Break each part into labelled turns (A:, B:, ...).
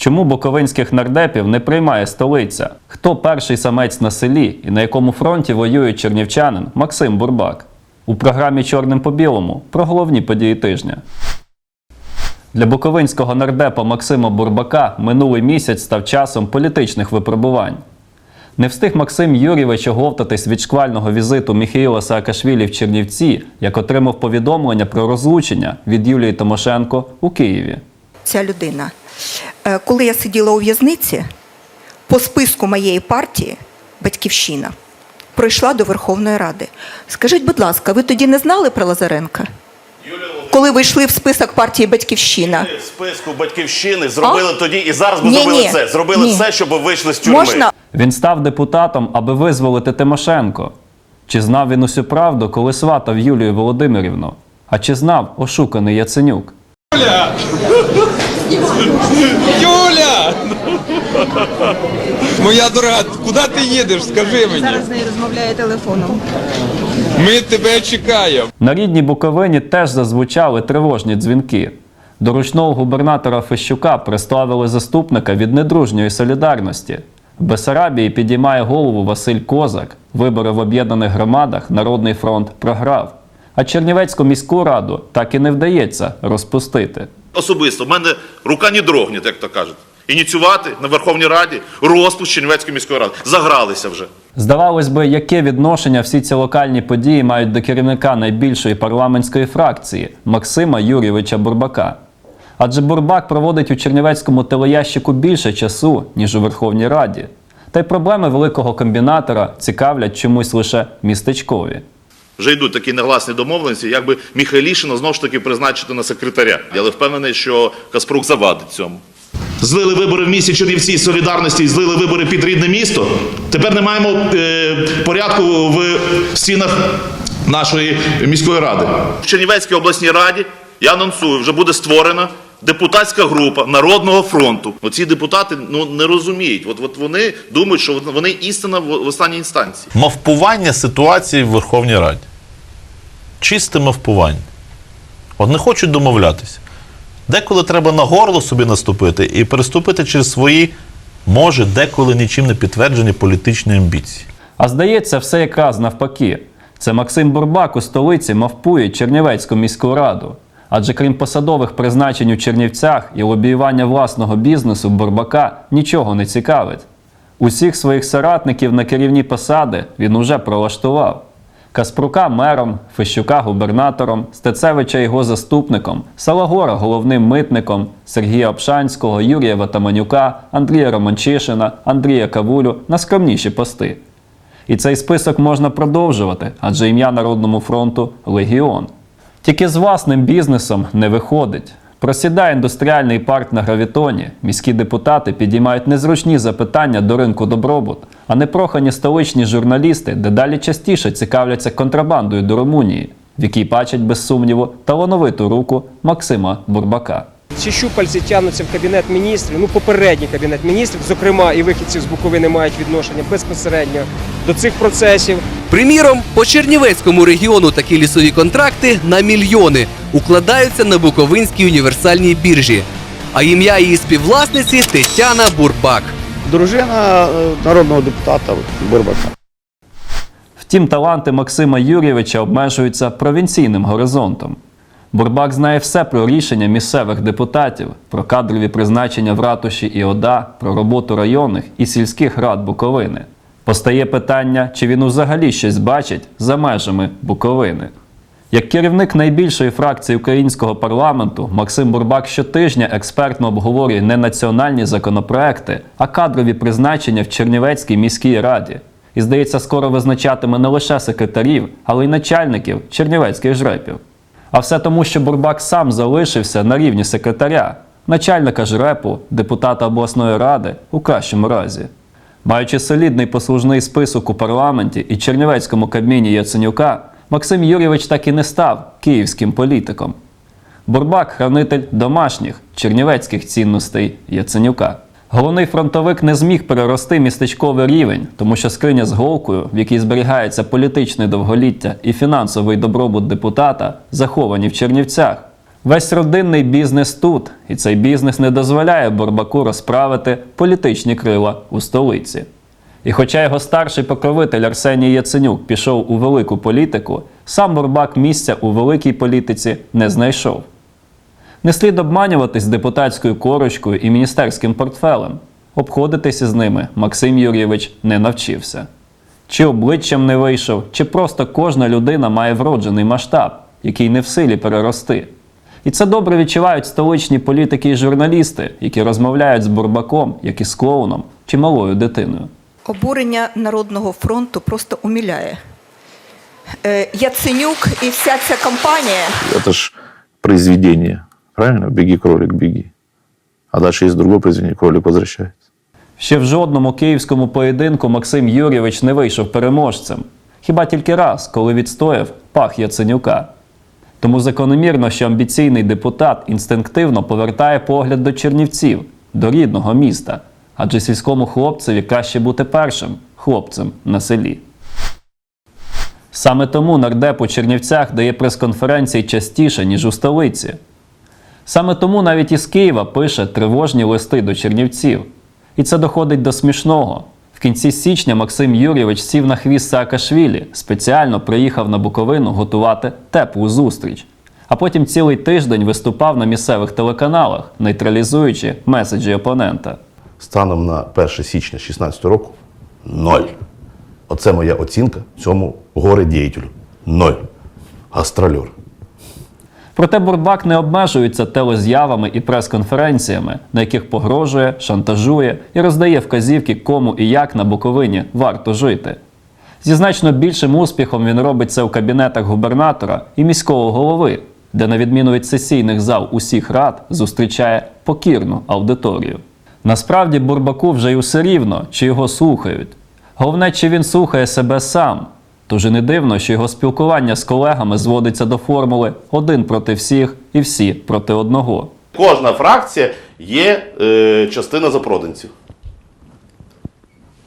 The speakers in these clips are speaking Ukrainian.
A: Чому буковинських нардепів не приймає столиця? Хто перший самець на селі і на якому фронті воює чернівчанин Максим Бурбак? У програмі Чорним по білому про головні події тижня. Для буковинського нардепа Максима Бурбака минулий місяць став часом політичних випробувань. Не встиг Максим Юрійович оговтатись від шквального візиту Міхаїла Саакашвілі в Чернівці, як отримав повідомлення про розлучення від Юлії Тимошенко у Києві.
B: ця людина. Е, Коли я сиділа у в'язниці, по списку моєї партії Батьківщина пройшла до Верховної Ради. Скажіть, будь ласка, ви тоді не знали про Лазаренка? Коли ви йшли в список партії Батьківщина?
C: в списку батьківщини зробили
B: А?
C: тоді і зараз би
B: Ні,
C: зробили
B: ні,
C: це. Зробили
B: ні.
C: все, щоб ви вийшли з тюрми.
B: Можна
A: Він став депутатом, аби визволити Тимошенко. Чи знав він усю правду, коли сватав Юлію Володимирівну? А чи знав ошуканий Яценюк?
D: Юля! Моя дорога, куди ти їдеш? Скажи мені.
B: з нею розмовляє телефоном.
D: Ми тебе чекаємо.
A: На рідній Буковині теж зазвучали тривожні дзвінки. До ручного губернатора Фещука приставили заступника від недружньої солідарності. В Бесарабії підіймає голову Василь Козак. Вибори в об'єднаних громадах Народний фронт програв. А Чернівецьку міську раду так і не вдається розпустити.
C: Особисто в мене рука не дрогне, як то кажуть. Ініціювати на Верховній Раді розпуск Чернівецької міської ради. Загралися вже.
A: Здавалось би, яке відношення всі ці локальні події мають до керівника найбільшої парламентської фракції Максима Юрійовича Бурбака. Адже Бурбак проводить у Чернівецькому телеящику більше часу, ніж у Верховній Раді. Та й проблеми великого комбінатора цікавлять чомусь лише містечкові.
C: Вже йдуть такі негласні домовленості, якби Міхайлішина знову ж таки призначити на секретаря. Але впевнений, що Каспрук завадить цьому. Злили вибори в місті Чернівці з солідарності злили вибори під рідне місто. Тепер не маємо е, порядку в стінах нашої міської ради. В Чернівецькій обласній раді я анонсую, вже буде створена депутатська група Народного фронту. Оці депутати ну не розуміють. От, от вони думають, що вони істина в, в останній інстанції.
E: мавпування ситуації в Верховній Раді. Чисте мавпування. От не хочуть домовлятися. Деколи треба на горло собі наступити і переступити через свої, може, деколи нічим не підтверджені політичні амбіції.
A: А здається, все якраз навпаки. Це Максим Бурбак у столиці мавпує Чернівецьку міську раду. Адже крім посадових призначень у Чернівцях і лобіювання власного бізнесу Бурбака нічого не цікавить. Усіх своїх соратників на керівні посади він уже пролаштував. Каспрука мером, Фещука губернатором, Стецевича його заступником, Салагора головним митником, Сергія Обшанського, Юрія Ватаманюка, Андрія Романчишина, Андрія Кавулю на скромніші пости. І цей список можна продовжувати, адже ім'я Народному фронту Легіон. Тільки з власним бізнесом не виходить. Просідає індустріальний парк на гравітоні. Міські депутати підіймають незручні запитання до ринку добробут, а непрохані столичні журналісти дедалі частіше цікавляться контрабандою до Румунії, в якій бачать без сумніву талановиту руку Максима Бурбака.
F: Ці щупальці тягнуться в кабінет міністрів, ну попередній кабінет міністрів, зокрема і вихідці з Буковини мають відношення безпосередньо до цих процесів.
G: Приміром, по Чернівецькому регіону такі лісові контракти на мільйони укладаються на Буковинській універсальній біржі. А ім'я її співвласниці Тетяна Бурбак.
H: Дружина е, народного депутата Бурбака.
A: Втім, таланти Максима Юрійовича обмежуються провінційним горизонтом. Бурбак знає все про рішення місцевих депутатів, про кадрові призначення в ратуші і ОДА, про роботу районних і сільських рад Буковини. Постає питання, чи він взагалі щось бачить за межами Буковини. Як керівник найбільшої фракції українського парламенту, Максим Бурбак щотижня експертно обговорює не національні законопроекти, а кадрові призначення в Чернівецькій міській раді. І, здається, скоро визначатиме не лише секретарів, але й начальників чернівецьких жрепів. А все тому, що Бурбак сам залишився на рівні секретаря, начальника жрепу, депутата обласної ради у кращому разі. Маючи солідний послужний список у парламенті і чернівецькому кабміні Яценюка, Максим Юрійович так і не став київським політиком. Бурбак хранитель домашніх чернівецьких цінностей Яценюка. Головний фронтовик не зміг перерости містечковий рівень, тому що скриня з голкою, в якій зберігається політичне довголіття і фінансовий добробут депутата, заховані в Чернівцях. Весь родинний бізнес тут, і цей бізнес не дозволяє Бурбаку розправити політичні крила у столиці. І хоча його старший покровитель Арсеній Яценюк пішов у велику політику, сам Бурбак місця у великій політиці не знайшов. Не слід обманюватись депутатською корочкою і міністерським портфелем. Обходитися з ними Максим Юрійович не навчився. Чи обличчям не вийшов, чи просто кожна людина має вроджений масштаб, який не в силі перерости. І це добре відчувають столичні політики і журналісти, які розмовляють з Бурбаком, як із клоуном чи малою дитиною.
B: Обурення Народного фронту просто умиляє. Е, Яценюк і вся ця кампанія
E: Это ж произведение. Правильно? Беги, кролик, беги. А дальше есть другое произведение, кролик возвращается.
A: Ще в жодному київському поєдинку Максим Юрійович не вийшов переможцем. Хіба тільки раз, коли відстояв пах Яценюка. Тому закономірно, що амбіційний депутат інстинктивно повертає погляд до Чернівців, до рідного міста, адже сільському хлопцеві краще бути першим хлопцем на селі. Саме тому нардеп у Чернівцях дає прес-конференції частіше, ніж у столиці. Саме тому навіть із Києва пише тривожні листи до чернівців. І це доходить до смішного. В кінці січня Максим Юрійович сів на хвіст Саакашвілі, спеціально приїхав на Буковину готувати теплу зустріч. А потім цілий тиждень виступав на місцевих телеканалах, нейтралізуючи меседжі опонента.
I: Станом на 1 січня 2016 року ноль. Оце моя оцінка цьому горе діятелю. Ноль. Гастрольор.
A: Проте Бурбак не обмежується телез'явами і прес-конференціями, на яких погрожує, шантажує і роздає вказівки, кому і як на Буковині варто жити. Зі значно більшим успіхом він робить це у кабінетах губернатора і міського голови, де, на відміну від сесійних зал усіх рад, зустрічає покірну аудиторію. Насправді Бурбаку вже й усе рівно, чи його слухають. Головне, чи він слухає себе сам. Тож і не дивно, що його спілкування з колегами зводиться до формули один проти всіх і всі проти одного.
I: Кожна фракція є е, частина запроданців.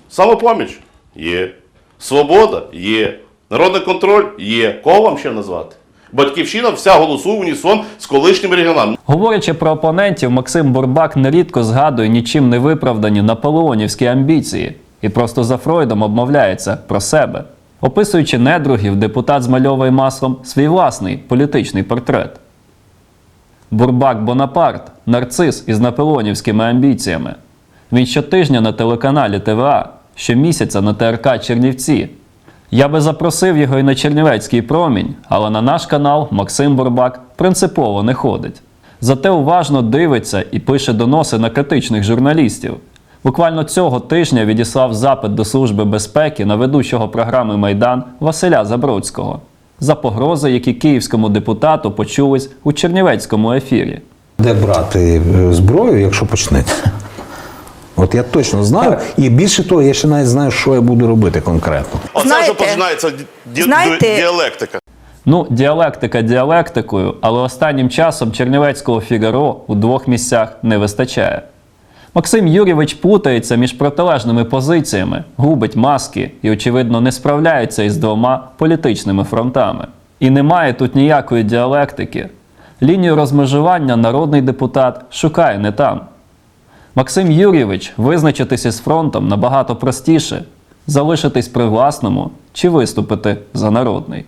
I: Самопоміч є. Свобода є. Народний контроль є. Кого вам ще назвати? Батьківщина вся голосує унісон з колишнім регіоналом.
A: Говорячи про опонентів, Максим Бурбак нерідко згадує нічим не виправдані наполеонівські амбіції і просто за Фройдом обмовляється про себе. Описуючи недругів, депутат змальовує маслом свій власний політичний портрет. Бурбак Бонапарт нарцис із наполеонівськими амбіціями. Він щотижня на телеканалі ТВА, щомісяця на ТРК Чернівці. Я би запросив його і на Чернівецький промінь, але на наш канал Максим Бурбак принципово не ходить. Зате уважно дивиться і пише доноси на критичних журналістів. Буквально цього тижня відіслав запит до Служби безпеки на ведучого програми Майдан Василя Забродського за погрози, які київському депутату почулись у Чернівецькому ефірі.
J: Де брати е, зброю, якщо почнете? От я точно знаю, і більше того, я ще навіть знаю, що я буду робити конкретно.
I: Оце
B: Знаєте-
I: вже починається ді-
B: знаєте-
I: діалектика.
A: Ну, діалектика діалектикою, але останнім часом Чернівецького Фігаро у двох місцях не вистачає. Максим Юрійович плутається між протилежними позиціями, губить маски і, очевидно, не справляється із двома політичними фронтами. І немає тут ніякої діалектики. Лінію розмежування народний депутат шукає не там. Максим Юрійович визначитися з фронтом набагато простіше залишитись при власному чи виступити за народний.